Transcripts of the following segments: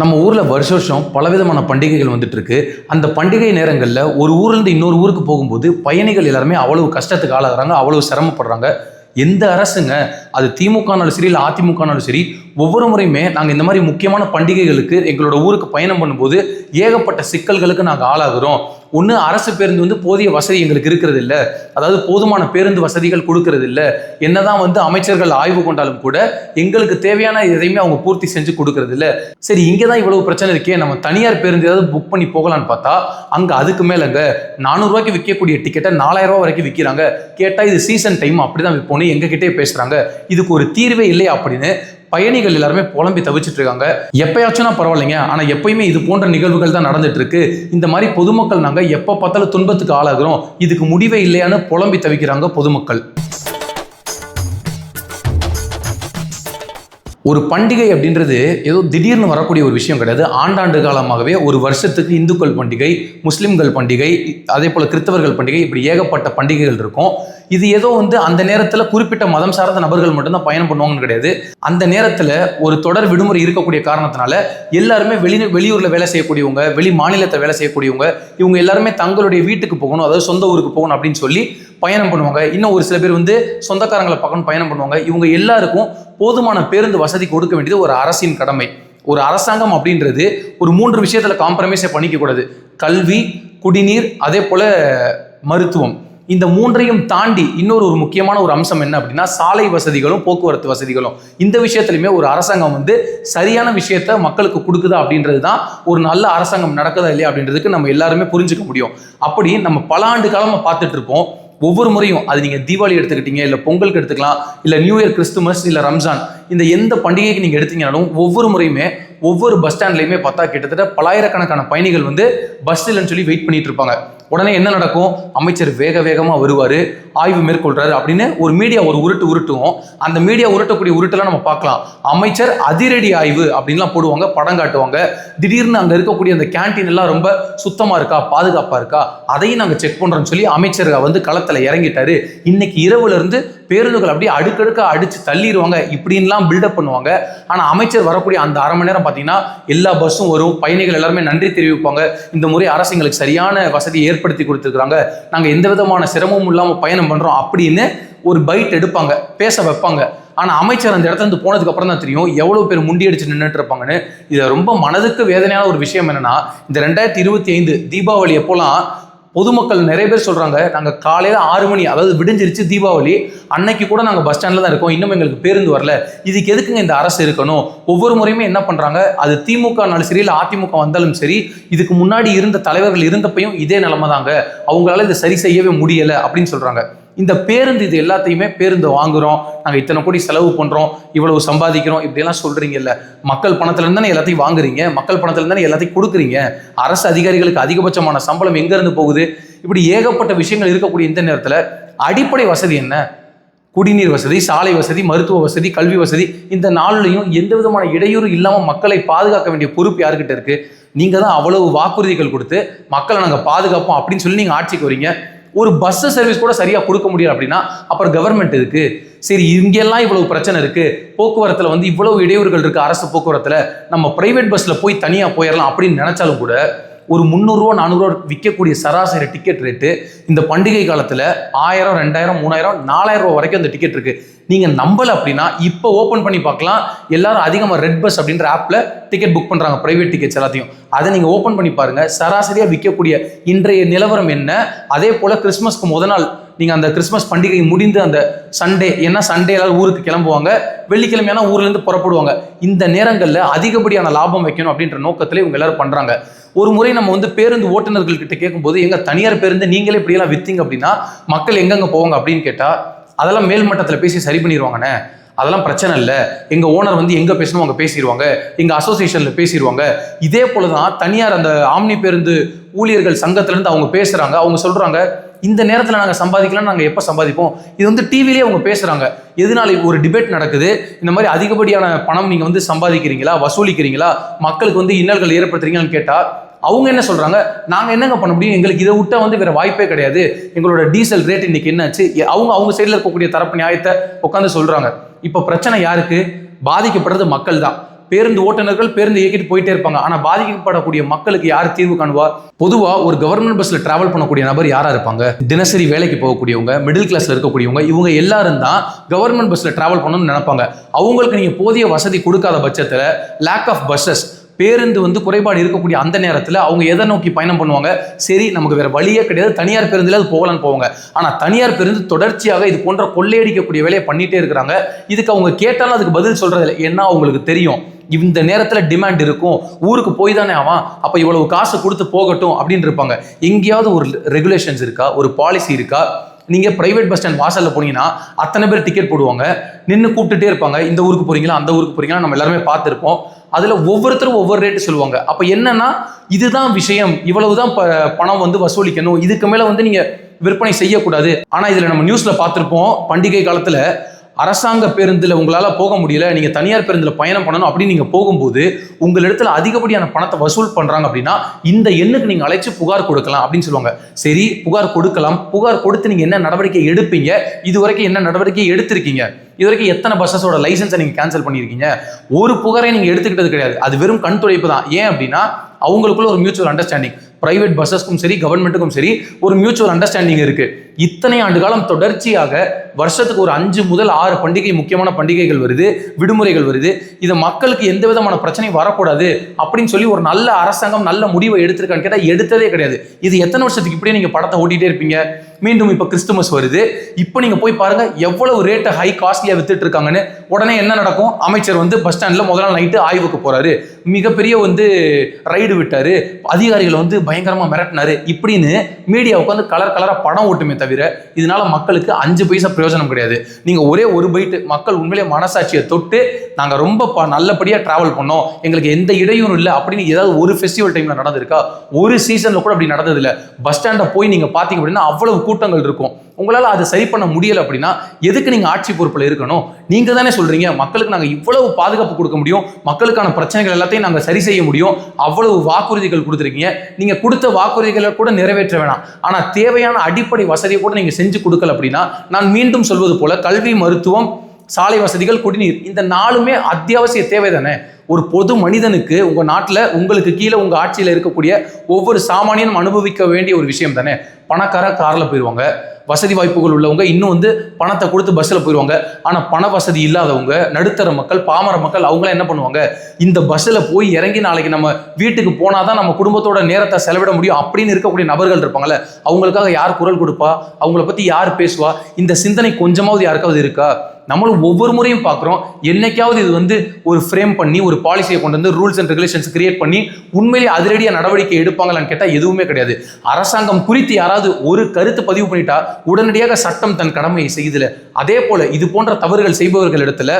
நம்ம ஊரில் வருஷ வருஷம் பலவிதமான பண்டிகைகள் வந்துட்டு இருக்கு அந்த பண்டிகை நேரங்களில் ஒரு ஊர்லேருந்து இன்னொரு ஊருக்கு போகும்போது பயணிகள் எல்லாருமே அவ்வளவு கஷ்டத்துக்கு ஆளாகிறாங்க அவ்வளவு சிரமப்படுறாங்க. எந்த அரசுங்க அது திமுகனாலும் சரி இல்லை அதிமுகனாலும் சரி ஒவ்வொரு முறையுமே நாங்கள் இந்த மாதிரி முக்கியமான பண்டிகைகளுக்கு எங்களோட ஊருக்கு பயணம் பண்ணும்போது ஏகப்பட்ட சிக்கல்களுக்கு நாங்கள் ஆளாகிறோம். ஒன்று அரசு பேருந்து வந்து போதிய வசதி எங்களுக்கு இருக்கிறது இல்லை அதாவது போதுமான பேருந்து வசதிகள் கொடுக்கறது இல்லை என்னதான் வந்து அமைச்சர்கள் ஆய்வு கொண்டாலும் கூட எங்களுக்கு தேவையான எதையுமே அவங்க பூர்த்தி செஞ்சு கொடுக்கறது இல்லை சரி இங்கே தான் இவ்வளவு பிரச்சனை இருக்கே நம்ம தனியார் பேருந்து ஏதாவது புக் பண்ணி போகலான்னு பார்த்தா அங்கே அதுக்கு மேலேங்க நானூறுரூவாய்க்கு விற்கக்கூடிய டிக்கெட்டை நாலாயிரம் ரூபா வரைக்கும் விற்கிறாங்க கேட்டால் இது சீசன் டைம் அப்படி தான் விற்போன்னு எங்ககிட்டே பேசுகிறாங்க இதுக்கு ஒரு தீர்வே இல்லை அப்படின்னு பயணிகள் எல்லாருமே புலம்பி தவிச்சிட்டு இருக்காங்க எப்பயாச்சும்னா பரவாயில்லைங்க. ஆனா எப்பயுமே இது போன்ற நிகழ்வுகள் தான் நடந்துட்டு இருக்கு இந்த மாதிரி பொதுமக்கள் நாங்க எப்ப பார்த்தாலும் துன்பத்துக்கு ஆளாகிறோம். இதுக்கு முடிவே இல்லையான்னு புலம்பி தவிக்கிறாங்க பொதுமக்கள். ஒரு பண்டிகை அப்படின்றது ஏதோ திடீர்னு வரக்கூடிய ஒரு விஷயம் கிடையாது. ஆண்டாண்டு காலமாகவே ஒரு வருஷத்துக்கு இந்துக்கள் பண்டிகை முஸ்லிம்கள் பண்டிகை அதே போல் கிறிஸ்தவர்கள் பண்டிகை இப்படி ஏகப்பட்ட பண்டிகைகள் இருக்கும். இது ஏதோ வந்து அந்த நேரத்தில் குறிப்பிட்ட மதம் சார்ந்த நபர்கள் மட்டும்தான் பயணம் பண்ணுவாங்கன்னு கிடையாது. அந்த நேரத்தில் ஒரு தொடர் விடுமுறை இருக்கக்கூடிய காரணத்தினால எல்லாருமே வெளி வெளியூரில் வேலை செய்யக்கூடியவங்க வெளி மாநிலத்தை வேலை செய்யக்கூடியவங்க இவங்க எல்லாருமே தங்களுடைய வீட்டுக்கு போகணும் அதாவது சொந்த ஊருக்கு போகணும் அப்படின்னு சொல்லி பயணம் பண்ணுவாங்க. இன்னும் ஒரு சில பேர் வந்து சொந்தக்காரங்களை பார்க்கணும் பயணம் பண்ணுவாங்க. இவங்க எல்லாருக்கும் போதுமான பேருந்து வசதி கொடுக்க வேண்டியது ஒரு அரசின் கடமை. ஒரு அரசாங்கம் அப்படின்றது ஒரு மூன்று விஷயத்துல காம்ப்ரமைஸை பண்ணிக்க கூடாது. கல்வி குடிநீர் அதே போல மருத்துவம். இந்த மூன்றையும் தாண்டி இன்னொரு ஒரு முக்கியமான ஒரு அம்சம் என்ன அப்படின்னா சாலை வசதிகளும் போக்குவரத்து வசதிகளும். இந்த விஷயத்துலையுமே ஒரு அரசாங்கம் வந்து சரியான விஷயத்த மக்களுக்கு கொடுக்குதா அப்படின்றது தான் ஒரு நல்ல அரசாங்கம் நடக்குதா இல்லையா அப்படின்றதுக்கு நம்ம எல்லாருமே புரிஞ்சுக்க முடியும். அப்படி நம்ம பல ஆண்டு காலமாக பார்த்துட்டு இருப்போம். ஒவ்வொரு முறையும் அது நீங்கள் தீபாவளி எடுத்துக்கிட்டீங்க இல்லை பொங்கலுக்கு எடுத்துக்கலாம் இல்லை நியூ இயர் கிறிஸ்துமஸ் இல்லை ரம்ஜான் இந்த எந்த பண்டிகைக்கு நீங்கள் எடுத்தீங்கனாலும் ஒவ்வொரு முறையுமே ஒவ்வொரு பஸ் ஸ்டாண்ட்லையுமே பார்த்தா கிட்டத்தட்ட பலாயிரக்கணக்கான பயணிகள் வந்து பஸ் இல்லைன்னு சொல்லி வெயிட் பண்ணிட்டு இருப்பாங்க. உடனே என்ன நடக்கும்? அமைச்சர் வேக வேகமாக வருவார். ஆய்வு மேற்கொள்றாரு அப்படின்னு ஒரு மீடியா ஒரு உருட்டு உருட்டுவோம். அந்த மீடியா உருட்டக்கூடிய உருட்டெல்லாம் நம்ம பார்க்கலாம். அமைச்சர் அதிரடி ஆய்வு அப்படின்லாம் போடுவாங்க படம் காட்டுவாங்க. திடீர்னு அங்கே இருக்கக்கூடிய அந்த கேண்டீன் எல்லாம் ரொம்ப சுத்தமாக இருக்கா? பாதுகாப்பாக இருக்கா? அதையும் நாங்கள் செக் பண்ணுறோம்னு சொல்லி அமைச்சர் வந்து களத்தில் இறங்கிட்டாரு. இன்னைக்கு இரவுலேருந்து பேருந்துகள் அப்படியே அடுக்கடுக்க அடிச்சு தள்ளிடுவாங்க. இப்படின்லாம் பில்டப் பண்ணுவாங்க. ஆனால் அமைச்சர் வரக்கூடிய அந்த அரை மணி நேரம் பார்த்தீங்கன்னா எல்லா பஸ்ஸும் வரும். பயணிகள் எல்லாருமே நன்றி தெரிவிப்பாங்க. இந்த முறை அரசு எங்களுக்கு சரியான வசதியை ஏற்படுத்தி கொடுத்துருக்குறாங்க. நாங்கள் எந்த விதமான சிரமமும் இல்லாமல் பயணம் பண்ணுறோம் அப்படின்னு ஒரு பைட் எடுப்பாங்க. பேச வைப்பாங்க. ஆனால் அமைச்சர் அந்த இடத்துல இருந்து போனதுக்கு அப்புறம் தான் தெரியும். எவ்வளோ பேர் முண்டியடிச்சு நின்றுட்டு இருப்பாங்கன்னு. இது ரொம்ப மனதுக்கு வேதனையான ஒரு விஷயம் என்னன்னா இந்த ரெண்டாயிரத்தி இருபத்தி ஐந்து தீபாவளி எப்போலாம் பொதுமக்கள் நிறைய பேர் சொல்றாங்க நாங்க காலையில ஆறு மணி அதாவது விடிஞ்சிருச்சு தீபாவளி அன்னைக்கு கூட நாங்க பஸ் ஸ்டாண்ட்ல தான் இருக்கோம் இன்னும் எங்களுக்கு பேருந்து வரல. இதுக்கு எதுக்குங்க இந்த அரசு இருக்கணும்? ஒவ்வொரு முறையுமே என்ன பண்றாங்க அது திமுகனாலும் சரி இல்லை அதிமுக வந்தாலும் சரி இதுக்கு முன்னாடி இருந்த தலைவர்கள் இருந்தப்பையும் இதே நிலைமை தாங்க அவங்களால இதை சரி செய்யவே முடியல அப்படின்னு சொல்றாங்க. இந்த பேருந்து இது எல்லாத்தையுமே பேருந்து வாங்குறோம். நாங்கள் இத்தனை கோடி செலவு பண்ணுறோம் இவ்வளவு சம்பாதிக்கிறோம். இப்படியெல்லாம் சொல்கிறீங்கல்ல மக்கள் பணத்துலேருந்து தானே எல்லாத்தையும் வாங்குறீங்க? மக்கள் பணத்துலேருந்து தானே எல்லாத்தையும் கொடுக்குறீங்க? அரசு அதிகாரிகளுக்கு அதிகபட்சமான சம்பளம் எங்கேருந்து போகுது? இப்படி ஏகப்பட்ட விஷயங்கள் இருக்கக்கூடிய இந்த நேரத்தில் அடிப்படை வசதி என்ன? குடிநீர் வசதி சாலை வசதி மருத்துவ வசதி கல்வி வசதி இந்த நாளிலையும் எந்த விதமான இடையூறு இல்லாமல் மக்களை பாதுகாக்க வேண்டிய பொறுப்பு யாருக்கிட்ட இருக்குது நீங்கள் தான் அவ்வளவு வாக்குறுதிகள் கொடுத்து மக்களை நாங்கள் பாதுகாப்போம் அப்படின்னு சொல்லி நீங்கள் ஆட்சிக்கு வரீங்க. ஒரு பஸ் சர்வீஸ் கூட சரியாக கொடுக்க முடியல அப்படின்னா அப்புறம் கவர்மெண்ட் இருக்கு சரி இங்கெல்லாம் இவ்வளவு பிரச்சனை இருக்கு. போக்குவரத்தில் வந்து இவ்வளவு இடையூறுகள் இருக்கு அரசு போக்குவரத்தில். நம்ம பிரைவேட் பஸ்ஸில் போய் தனியாக போயிடலாம் அப்படின்னு நினைச்சாலும் கூட ஒரு முந்நூறுரூவா நானூறுரூவா விற்கக்கூடிய சராசரி டிக்கெட் ரேட்டு இந்த பண்டிகை காலத்தில் ஆயிரம் ரெண்டாயிரம் மூணாயிரம் நாலாயிரம் ரூபா வரைக்கும் அந்த டிக்கெட் இருக்கு. நீங்கள் நம்பலை அப்படின்னா இப்போ ஓப்பன் பண்ணி பார்க்கலாம். எல்லாரும் அதிகமாக ரெட் பஸ் அப்படின்ற ஆப்பில் டிக்கெட் புக் பண்ணுறாங்க ப்ரைவேட் டிக்கெட்ஸ் எல்லாத்தையும். அதை நீங்கள் ஓப்பன் பண்ணி பாருங்கள் சராசரியாக விற்கக்கூடிய இன்றைய நிலவரம் என்ன? அதே போல் கிறிஸ்மஸ்க்கு முத நாள் நீங்கள் அந்த கிறிஸ்மஸ் பண்டிகை முடிந்து அந்த சண்டே ஏன்னா சண்டே எல்லாரும் ஊருக்கு கிளம்புவாங்க. வெள்ளிக்கிழமையான ஊர்லேருந்து புறப்படுவாங்க. இந்த நேரங்களில் அதிகப்படியான லாபம் வைக்கணும் அப்படின்ற நோக்கத்தில் இவங்க எல்லாரும் பண்ணுறாங்க ஒரு முறை நம்ம வந்து பேருந்து ஓட்டுநர்கள் கிட்ட கேட்கும்போது எங்க தனியார் பேருந்து நீங்களே இப்படியெல்லாம் விற்றீங்க அப்படின்னா மக்கள் எங்கெங்க போவாங்க? அப்படின்னு கேட்டா அதெல்லாம் மேல் மட்டத்தில் பேசி சரி பண்ணிடுவாங்கண்ணே அதெல்லாம் பிரச்சனை இல்லை. எங்கள் ஓனர் வந்து எங்கே பேசணும் அங்கே பேசிடுவாங்க எங்கள் அசோசியேஷனில் பேசிடுவாங்க இதே போலதான் தனியார் அந்த ஆம்னி பேருந்து ஊழியர்கள் சங்கத்திலேருந்து அவங்க பேசுகிறாங்க அவங்க சொல்கிறாங்க இந்த நேரத்தில் நாங்கள் சம்பாதிக்கலாம் நாங்கள் எப்போ சம்பாதிப்போம்? இது வந்து டிவிலேயே அவங்க பேசுகிறாங்க எதனால ஒரு டிபேட் நடக்குது? இந்த மாதிரி அதிகப்படியான பணம் நீங்கள் வந்து சம்பாதிக்கிறீங்களா? வசூலிக்கிறீங்களா? மக்களுக்கு வந்து இன்னல்கள் ஏற்படுத்துறீங்கன்னு கேட்டால் அவங்க என்ன சொல்கிறாங்க நாங்கள் என்னங்க பண்ண முடியும்? எங்களுக்கு இதை விட்டால் வந்து வேறு வாய்ப்பே கிடையாது. எங்களோட டீசல் ரேட் இன்னைக்கு என்னாச்சு? அவங்க அவங்க சைடில் இருக்கக்கூடிய தரப்பு நியாயத்தை உட்காந்து சொல்கிறாங்க இப்போ பிரச்சனை யாருக்கு? பாதிக்கப்படுறது மக்கள் தான் பேருந்து ஓட்டுநர்கள் பேருந்து இயக்கிட்டு போயிட்டே இருப்பாங்க. ஆனால் பாதிக்கப்படக்கூடிய மக்களுக்கு யார் தீர்வு காணுவா? பொதுவாக ஒரு கவர்மெண்ட் பஸ்ல டிராவல் பண்ணக்கூடிய நபர் யாரா இருப்பாங்க? தினசரி வேலைக்கு போகக்கூடியவங்க மிடில் கிளாஸ்ல இருக்கக்கூடியவங்க இவங்க எல்லாரும் தான் கவர்மெண்ட் பஸ்ல டிராவல் பண்ணணும்னு நினைப்பாங்க. அவங்களுக்கு நீங்க போதிய வசதி கொடுக்காத பட்சத்தில் லேக் ஆஃப் பஸ்ஸஸ் பேருந்து வந்து குறைபாடு இருக்கக்கூடிய அந்த நேரத்தில் அவங்க எதை நோக்கி பயணம் பண்ணுவாங்க? சரி நமக்கு வேற வழியே கிடையாது. தனியார் பேருந்துல அது போகலான்னு போவாங்க. ஆனால் தனியார் பேருந்து தொடர்ச்சியாக இது போன்ற கொள்ளையடிக்கக்கூடிய வேலையை பண்ணிட்டே இருக்கிறாங்க. இதுக்கு அவங்க கேட்டாலும் அதுக்கு பதில் சொல்கிறதில்ல ஏன்னா அவங்களுக்கு தெரியும். இந்த நேரத்தில் டிமாண்ட் இருக்கும். ஊருக்கு போய் தானே ஆவான். அப்போ இவ்வளவு காசு கொடுத்து போகட்டும் அப்படின்னு இருப்பாங்க. எங்கேயாவது ஒரு ரெகுலேஷன்ஸ் இருக்கா? ஒரு பாலிசி இருக்கா? நீங்கள் பிரைவேட் பஸ் ஸ்டாண்ட் வாசலில் போனீங்கன்னா அத்தனை பேர் டிக்கெட் போடுவாங்க. நின்று கூப்பிட்டுட்டே இருப்பாங்க. இந்த ஊருக்கு போகிறீங்களா அந்த ஊருக்கு போகிறீங்களா நம்ம எல்லாருமே பார்த்துருப்போம். அதில் ஒவ்வொருத்தரும் ஒவ்வொரு ரேட்டு சொல்லுவாங்க. அப்போ என்னன்னா இதுதான் விஷயம். இவ்வளவுதான் ப பணம் வந்து வசூலிக்கணும். இதுக்கு மேலே வந்து நீங்கள் விற்பனை செய்யக்கூடாது. ஆனால் இதில் நம்ம நியூஸில் பார்த்துருப்போம் பண்டிகை காலத்தில் அரசாங்க பேருந்தில் உங்களால் போக முடியல நீங்கள் தனியார் பேருந்தில் பயணம் பண்ணணும் அப்படின்னு நீங்கள் போகும்போது உங்களிடத்தில் அதிகப்படியான பணத்தை வசூல் பண்ணுறாங்க அப்படின்னா இந்த எண்ணுக்கு நீங்கள் அழைச்சி புகார் கொடுக்கலாம் அப்படின்னு சொல்லுவாங்க. சரி புகார் கொடுக்கலாம். புகார் கொடுத்து நீங்கள் என்ன நடவடிக்கை எடுப்பீங்க? இது வரைக்கும் என்ன நடவடிக்கை எடுத்திருக்கீங்க? இது வரைக்கும் எத்தனை பஸ்ஸஸோட லைசன்ஸை நீங்கள் கேன்சல் பண்ணியிருக்கீங்க? ஒரு புகாரை நீங்கள் எடுத்துக்கிட்டது கிடையாது. அது வெறும் கண் துடைப்பு தான். ஏன் அப்படின்னா அவங்களுக்குள்ள ஒரு மியூச்சுவல் அண்டர்ஸ்டாண்டிங் பிரைவேட் பஸ்ஸஸ்க்கும் சரி கவர்மெண்ட்டுக்கும் சரி ஒரு மியூச்சுவல் அண்டர்ஸ்டாண்டிங் இருக்கு. இத்தனை ஆண்டு காலம் தொடர்ச்சியாக வருஷத்துக்கு ஒரு அஞ்சு முதல் ஆறு பண்டிகை முக்கியமான பண்டிகைகள் வருது விடுமுறைகள் வருது. இது மக்களுக்கு எந்த விதமான பிரச்சனையும் வரக்கூடாது அப்படின்னு சொல்லி ஒரு நல்ல அரசாங்கம் நல்ல முடிவை எடுத்திருக்கான்னு கேட்டால் எடுத்ததே கிடையாது. இது எத்தனை வருஷத்துக்கு இப்படியே நீங்கள் படத்தை ஓட்டிகிட்டே இருப்பீங்க? மீண்டும் இப்போ கிறிஸ்துமஸ் வருது. இப்போ நீங்கள் போய் பாருங்க எவ்வளவு ரேட்டு ஹை காஸ்ட்லி காஸ்ட்லியாக வித்துட்டு இருக்காங்கன்னு உடனே என்ன நடக்கும்? அமைச்சர் வந்து பஸ் ஸ்டாண்டில் முதல் நாள் நைட்டு ஆய்வுக்கு போறாரு. மிகப்பெரிய வந்து ரைடு விட்டாரு. அதிகாரிகளை வந்து பயங்கரமா மிரட்டினாரு. இப்படின்னு மீடியா உட்காந்து கலர் கலரா படம் ஓட்டுமே தவிர இதனால மக்களுக்கு அஞ்சு பைசா பிரயோஜனம் கிடையாது. நீங்க ஒரே ஒரு பைட்டு மக்கள் உண்மையிலே மனசாட்சியை தொட்டு நாங்க ரொம்ப ப- நல்லபடியா டிராவல் பண்ணோம். எங்களுக்கு எந்த இடையூறும் இல்லை அப்படின்னு ஏதாவது ஒரு ஃபெஸ்டிவல் டைம்ல நடந்திருக்கா? ஒரு சீசன்ல கூட அப்படி நடந்தது பஸ் ஸ்டாண்டை போய் நீங்க பாத்தீங்க அப்படின்னா அவ்வளவு கூட்டங்கள் இருக்கும். உங்களால் அதை சரி பண்ண முடியல அப்படின்னா எதுக்கு நீங்கள் ஆட்சி பொறுப்பில் இருக்கணும்? நீங்கள் தானே சொல்கிறீங்க மக்களுக்கு நாங்கள் இவ்வளவு பாதுகாப்பு கொடுக்க முடியும் மக்களுக்கான பிரச்சனைகள் எல்லாத்தையும் நாங்கள் சரி செய்ய முடியும் அவ்வளவு வாக்குறுதிகள் கொடுத்துருக்கீங்க. நீங்கள் கொடுத்த வாக்குறுதிகளை கூட நிறைவேற்ற வேணாம். ஆனால் தேவையான அடிப்படை வசதியை கூட நீங்கள் செஞ்சு கொடுக்கல அப்படின்னா நான் மீண்டும் சொல்வது போல கல்வி மருத்துவம் சாலை வசதிகள் குடிநீர். இந்த நாலுமே அத்தியாவசிய தேவை தானே ஒரு பொது மனிதனுக்கு உங்கள் நாட்டில் உங்களுக்கு கீழே உங்கள் ஆட்சியில் இருக்கக்கூடிய ஒவ்வொரு சாமானியனும் அனுபவிக்க வேண்டிய ஒரு விஷயம் தானே? பணக்கார காரில் போயிடுவாங்க வசதி வாய்ப்புகள் உள்ளவங்க இன்னும் வந்து பணத்தை கொடுத்து பஸ்ஸில் போயிடுவாங்க ஆனால் பண வசதி இல்லாதவங்க நடுத்தர மக்கள் பாமர மக்கள் அவங்களாம் என்ன பண்ணுவாங்க? இந்த பஸ்ஸில் போய் இறங்கி நாளைக்கு நம்ம வீட்டுக்கு போனால் தான் நம்ம குடும்பத்தோட நேரத்தை செலவிட முடியும் அப்படின்னு இருக்கக்கூடிய நபர்கள் இருப்பாங்கல்ல அவங்களுக்காக யார் குரல் கொடுப்பா? அவங்கள பற்றி யார் பேசுவா? இந்த சிந்தனை கொஞ்சமாவது யாருக்காவது இருக்கா? நம்மளும் ஒவ்வொரு முறையும் பார்க்குறோம். என்னைக்காவது இது வந்து ஒரு ஃப்ரேம் பண்ணி ஒரு பாலிசியை கொண்டு வந்து ரூல்ஸ் அண்ட் ரெகுலேஷன்ஸ் கிரியேட் பண்ணி உண்மையிலே அதிரடியாக நடவடிக்கை எடுப்பாங்களான்னு கேட்டால் எதுவுமே கிடையாது. அரசாங்கம் குறித்து யாராவது ஒரு கருத்து பதிவு பண்ணிட்டா உடனடியாக சட்டம் தன் கடமையை செய்தல. அதே போல இது போன்ற தவறுகள் செய்பவர்கள் இடத்துல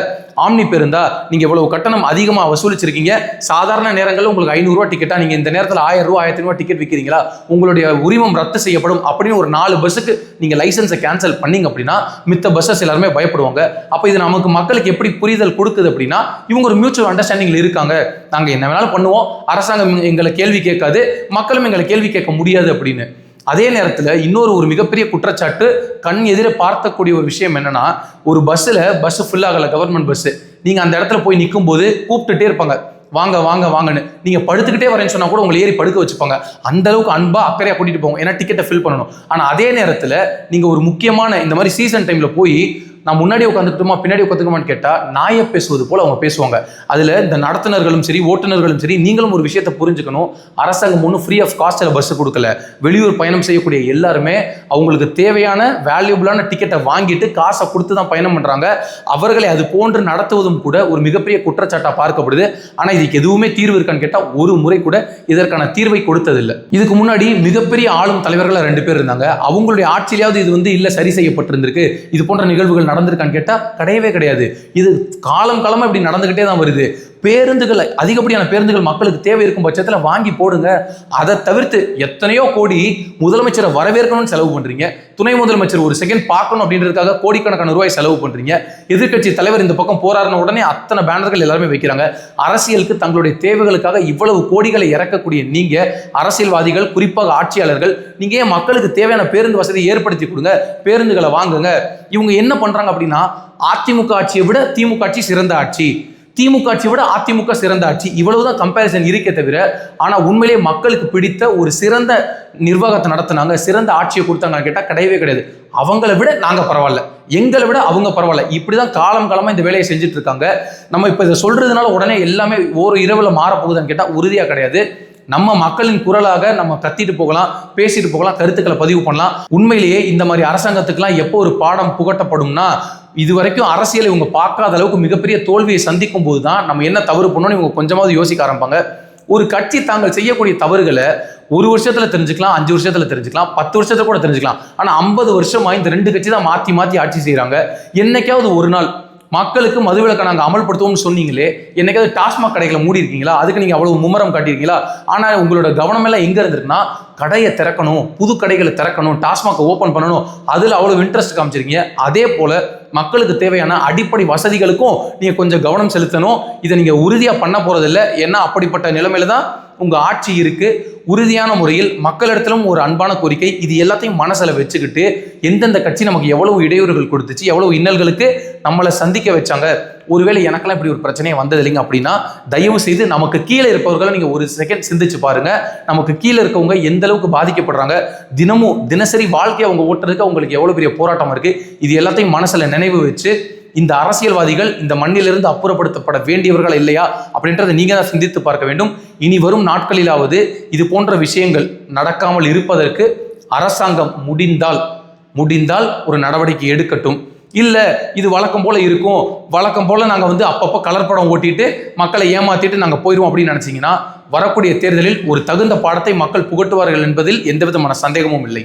ஆம்னி பேருந்தா நீங்க இவ்வளவு கட்டணம் அதிகமாக வசூலிச்சிருக்கீங்க. சாதாரண நேரங்களில் உங்களுக்கு ஐநூறுரூவா டிக்கெட்டா நீங்க இந்த நேரத்தில் ஆயிரம் ரூபா ஆயிரத்தி ரூபா டிக்கெட் விற்கிறீங்களா உங்களுடைய உரிமம் ரத்து செய்யப்படும் அப்படின்னு ஒரு நாலு பஸ்ஸுக்கு நீங்க லைசன்ஸை கேன்சல் பண்ணீங்க அப்படின்னா மித்த பஸ்ஸஸ் எல்லாருமே பயப்படுவாங்க. அப்போ இது நமக்கு மக்களுக்கு எப்படி புரிதல் கொடுக்குது அப்படின்னா இவங்க ஒரு மியூச்சுவல் அண்டர்ஸ்டாண்டிங்ல இருக்காங்க. நாங்கள் என்ன வேணாலும் பண்ணுவோம். அரசாங்கம் எங்களை கேள்வி கேட்காது. மக்களும் எங்களை கேள்வி கேட்க முடியாது அப்படின்னு. அதே நேரத்தில் இன்னொரு ஒரு மிகப்பெரிய குற்றச்சாட்டு கண் எதிரே பார்த்தக்கூடிய ஒரு விஷயம் என்னன்னா ஒரு பஸ்ஸில் பஸ் ஃபுல்லாகல கவர்மெண்ட் பஸ்ஸு நீங்கள் அந்த இடத்துல போய் நிற்கும் போது கூப்பிட்டுட்டே இருப்பாங்க. வாங்க வாங்க வாங்கன்னு. நீங்கள் படுத்துக்கிட்டே வரேன்னு சொன்னால் கூட உங்களை ஏறி படுக்க வச்சுப்பாங்க. அந்த அளவுக்கு அன்பாக அக்கறையாக கூட்டிகிட்டு போங்க. ஏன்னா டிக்கெட்டை ஃபில் பண்ணணும். ஆனால் அதே நேரத்தில் நீங்கள் ஒரு முக்கியமான இந்த மாதிரி சீசன் டைமில் போய் நான் முன்னாடி உட்காந்துக்கிட்டோமா பின்னாடி உட்காந்துக்கோமான்னு கேட்டால் நாயை பேசுவது போல அவங்க பேசுவாங்க. அதில் இந்த நடத்துனர்களும் சரி ஓட்டுநர்களும் சரி நீங்களும் ஒரு விஷயத்தை புரிஞ்சுக்கணும். அரசாங்கம் ஒன்றும் ஃப்ரீ ஆஃப் காஸ்ட்டில் பஸ் கொடுக்கல. வெளியூர் பயணம் செய்யக்கூடிய எல்லாருமே அவங்களுக்கு தேவையான வேல்யூபிளான டிக்கெட்டை வாங்கிட்டு காசை கொடுத்து தான் பயணம் பண்ணுறாங்க அவர்களை அது போன்று நடத்துவதும் கூட ஒரு மிகப்பெரிய குற்றச்சாட்டாக பார்க்கப்படுது. ஆனால் இதுக்கு எதுவுமே தீர்வு இருக்கான்னு கேட்டால் ஒரு முறை கூட இதற்கான தீர்வை கொடுத்ததில்லை. இதுக்கு முன்னாடி மிகப்பெரிய ஆளும் தலைவர்களாக ரெண்டு பேர் இருந்தாங்க. அவங்களுடைய ஆட்சியிலாவது இது வந்து இல்லை சரி செய்யப்பட்டிருந்திருக்கு. இது போன்ற நிகழ்வுகள் நடந்திருக்கான்னு கேட்டால் கிடையவே கிடையாது. இது காலம் காலமாக இப்படி நடந்துக்கிட்டே தான் வருது. பேருந்துகளை அதிகப்படியான பேருந்துகள் மக்களுக்கு தேவை இருக்கும் பட்சத்தில் வாங்கி போடுங்க. அதை தவிர்த்து எத்தனையோ கோடி முதலமைச்சரை வரவேற்கணும்னு செலவு பண்றீங்க. துணை முதலமைச்சர் ஒரு செகண்ட் பார்க்கணும் அப்படின்றதுக்காக கோடிக்கணக்கான ரூபாய் செலவு பண்றீங்க. எதிர்க்கட்சி தலைவர் இந்த பக்கம் போராடின உடனே அத்தனை பேனர்கள் எல்லாருமே வைக்கிறாங்க. அரசியலுக்கு தங்களுடைய தேவைகளுக்காக இவ்வளவு கோடிகளை இறக்கக்கூடிய நீங்க அரசியல்வாதிகள் குறிப்பாக ஆட்சியாளர்கள் நீங்க ஏன் மக்களுக்கு தேவையான பேருந்து வசதி ஏற்படுத்தி கொடுங்க பேருந்துகளை வாங்குங்க. இவங்க என்ன பண்றாங்க அப்படின்னா அதிமுக ஆட்சியை விட திமுக ஆட்சி சிறந்த ஆட்சி. திமுக ஆட்சியை விட அதிமுக சிறந்த ஆட்சி. இவ்வளவுதான் கம்பேரிசன் இருக்கே தவிர ஆனால் உண்மையிலேயே மக்களுக்கு பிடித்த ஒரு சிறந்த நிர்வாகத்தை நடத்தினாங்க சிறந்த ஆட்சியை கொடுத்தாங்கன்னு கேட்டால் கிடையவே கிடையாது. அவங்கள விட நாங்கள் பரவாயில்ல. எங்களை விட அவங்க பரவாயில்ல. இப்படி தான் காலம் காலமாக இந்த வேலையை செஞ்சுட்டு இருக்காங்க. நம்ம இப்போ இதை சொல்றதுனால உடனே எல்லாமே ஒரு இரவில் மாறப்போகுதுன்னு கேட்டால் உறுதியாக கிடையாது. நம்ம மக்களின் குரலாக நம்ம கத்திட்டு போகலாம் பேசிட்டு போகலாம் கருத்துக்களை பதிவு பண்ணலாம். உண்மையிலேயே இந்த மாதிரி அரசாங்கத்துக்கெல்லாம் எப்போ ஒரு பாடம் புகட்டப்படும்னா இது வரைக்கும் அரசியல் இவங்க பார்க்காத அளவுக்கு மிகப்பெரிய தோல்வியை சந்திக்கும் போது தான் நம்ம என்ன தவறு பண்ணோம்னு இவங்க கொஞ்சமாவது யோசிக்க ஆரம்பிப்பாங்க. ஒரு கட்சி தாங்கள் செய்யக்கூடிய தவறுகளை ஒரு வருஷத்துல தெரிஞ்சுக்கலாம் அஞ்சு வருஷத்துல தெரிஞ்சுக்கலாம் பத்து வருஷத்துல கூட தெரிஞ்சுக்கலாம். ஆனா ஐம்பது வருஷமா இந்த ரெண்டு கட்சி தான் மாத்தி மாத்தி ஆட்சி செய்கிறாங்க என்னைக்காவது ஒரு நாள் மக்களுக்கு மதுவிலக்கை நாங்கள் அமல்படுத்துவோம்னு சொன்னீங்களே என்னைக்காவது டாஸ்மாக் கடைகளை மூடி இருக்கீங்களா அதுக்கு நீங்கள் அவ்வளோ மும்முரம் காட்டியிருக்கீங்களா? ஆனால் உங்களோட கவனம் எல்லாம் எங்கே இருந்திருக்குன்னா கடையை திறக்கணும் புது கடைகளை திறக்கணும் டாஸ்மாகை ஓப்பன் பண்ணணும் அதில் அவ்வளோ இன்ட்ரெஸ்ட் காமிச்சிருக்கீங்க. அதே போல் மக்களுக்கு தேவையான அடிப்படை வசதிகளுக்கும் நீங்கள் கொஞ்சம் கவனம் செலுத்தணும். இதை நீங்கள் உறுதியாக பண்ண போகிறதில்ல ஏன்னா அப்படிப்பட்ட நிலைமையில தான் உங்கள் ஆட்சி இருக்குது உறுதியான முறையில் மக்களிடத்திலும் ஒரு அன்பான கோரிக்கை இது எல்லாத்தையும் மனசில் வச்சுக்கிட்டு எந்தெந்த கட்சி நமக்கு எவ்வளவு இடையூறுகள் கொடுத்துச்சு எவ்வளவு இன்னல்களுக்கு நம்மளை சந்திக்க வச்சாங்க ஒருவேளை எனக்கெல்லாம் இப்படி ஒரு பிரச்சனையே வந்தது இல்லைங்க அப்படின்னா தயவு செய்து நமக்கு கீழே இருப்பவர்களை நீங்கள் ஒரு செகண்ட் சிந்திச்சு பாருங்க. நமக்கு கீழே இருக்கவங்க எந்த அளவுக்கு பாதிக்கப்படுறாங்க தினமும் தினசரி வாழ்க்கையை அவங்க ஓட்டுறதுக்கு அவங்களுக்கு எவ்வளோ பெரிய போராட்டம் இருக்குது இது எல்லாத்தையும் மனசில் நினைவு வச்சு இந்த அரசியல்வாதிகள் இந்த மண்ணிலிருந்து அப்புறப்படுத்தப்பட வேண்டியவர்கள் இல்லையா அப்படின்றத நீங்க தான் சிந்தித்து பார்க்க வேண்டும். இனி வரும் நாட்களிலாவது இது போன்ற விஷயங்கள் நடக்காமல் இருப்பதற்கு அரசாங்கம் முடிந்தால் முடிந்தால் ஒரு நடவடிக்கை எடுக்கட்டும். இல்ல இது வழக்கம் போல இருக்கும். வழக்கம் போல நாங்க வந்து அப்பப்போ கலர் படம் ஓட்டிட்டு மக்களை ஏமாத்திட்டு நாங்க போயிடுவோம் அப்படின்னு நினைச்சீங்கன்னா வரக்கூடிய தேர்தலில் ஒரு தகுந்த பாடத்தை மக்கள் புகட்டுவார்கள் என்பதில் எந்தவிதமான சந்தேகமும் இல்லை.